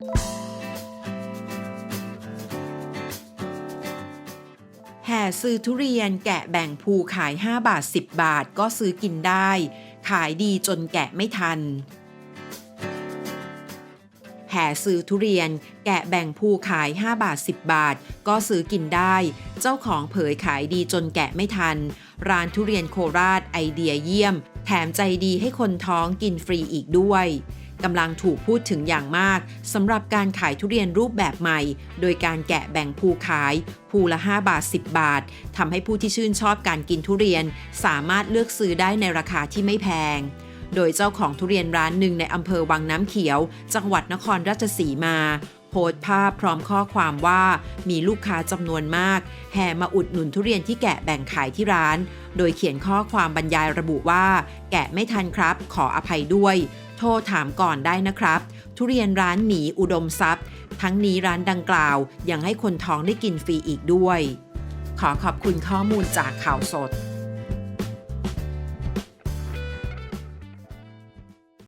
แห่ซื้อทุเรียนแกะแบ่งภูขาย 5 บาท 10 บาทก็ซื้อกินได้ ขายดีจนแกะไม่ทัน แห่ซื้อทุเรียนแกะแบ่งภูขาย 5 บาท 10 บาท ก็ซื้อกินได้ เจ้าของเผยขายดีจนแกะไม่ทัน ร้านทุเรียนโคราชไอเดียเยี่ยม แถมใจดีให้คนท้องกินฟรีอีกด้วย กำลังถูกพูดถึงอย่างมากสำหรับการขายทุเรียนรูปแบบใหม่ โดยการแกะแบ่งภูขายภูละ 5 บาท 10 บาททำให้ผู้ที่ชื่นชอบการกินทุเรียน สามารถเลือกซื้อได้ในราคาที่ไม่แพง โดยเจ้าของทุเรียนร้านหนึ่งในอำเภอวังน้ำเขียว จังหวัดนครราชสีมาโพสต์ภาพพร้อมข้อความว่ามีลูกค้าจำนวนมาก แห่มาอุดหนุนทุเรียนที่แกะแบ่งขายที่ร้าน โดยเขียนข้อความบรรยายระบุว่า แกะไม่ทันครับ ขออภัยด้วย โทรถามก่อนได้นะครับ ทุเรียนร้านหมีอุดมทรัพย์ ทั้งนี้ร้านดังกล่าวยังให้คนท้องได้กินฟรีอีกด้วย ขอขอบคุณข้อมูลจากข่าวสด